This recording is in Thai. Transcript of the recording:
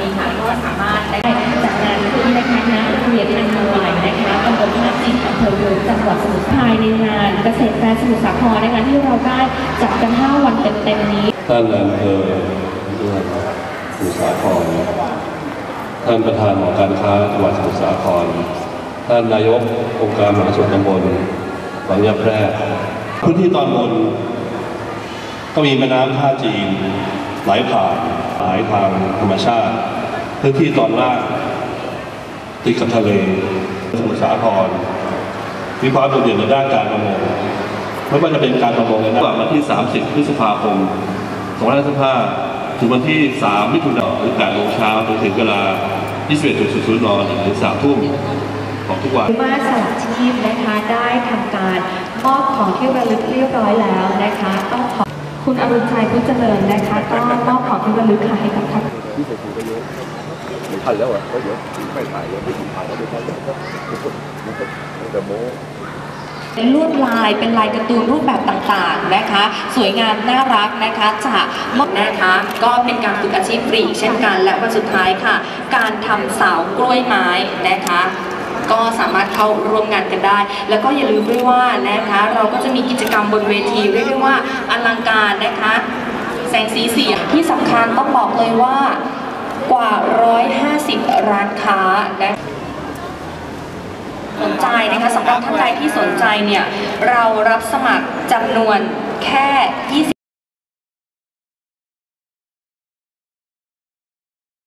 นี้ค่ะก็สามารถได้จากงานขึ้นนะคะณโรเรียนอันนวยนะคะตำบลท่าจิตอำเภอเมืองจังหวัดสมุทรสาครในงานเกษตรแฟร์สมุทรสาครนะคะที่เราได้จัดกัน 5 วันเต็มๆนี้ ท่านอำเภอสมุทรสาครท่านประธานหอการค้าจังหวัดสมุทรสาคร ท่านนายกองค์การมหาชนตำบลบางยาแพร่พื้นที่ตอนบน ก็มีแม่น้ำท่าจีน ไหลผ่านหลายทางธรรมชาติพื้นที่ตอนล่างติดกับทะเลสมุทรสาครมีความโดดเด่นในด้านการประมงไม่ว่าจะเป็นการประมงในระหว่างวันที่ 30 พฤษภาคม 2565ถึงวันที่ 3 มิถุนายนหรือ8โมงเช้าจนถึงเวลา 21.00นถึง3ทุ่มของทุกวันว่าสลักชีพนะคะได้ทำการมอบของที่ระลึกเรียบร้อยแล้วนะคะต้องขอ คุณอรุณชัยพุทธเจริญนะคะ ก็มอบของที่ระลึกค่ะให้กับท่านที่ใส่ถุงก็เยอะไม่ทันแล้วอะก็เดี๋ยวไม่ถ่ายแล้วไม่ถ่ายแล้วไม่ทันแล้วก็มันจะโม้เป็นลวดลายเป็นลายการ์ตูนรูปแบบต่างๆนะคะ สวยงามน่ารักนะคะจากมอบนะคะ ก็เป็นการฝึกอาชีพฟรีเช่นกันและวันสุดท้ายค่ะ การทำเสากล้วยไม้นะคะ ก็สามารถเข้าร่วมงานกันได้ แล้วก็อย่าลืมด้วยว่านะคะเราก็จะมีกิจกรรมบนเวทีเรียกได้ว่าอลังการนะคะ แสงสีเสียงที่สำคัญต้องบอกเลยว่ากว่า 150 ร้านค้านะสนใจนะคะสำหรับท่านใดที่สนใจเนี่ยเรารับสมัครจำนวนแค่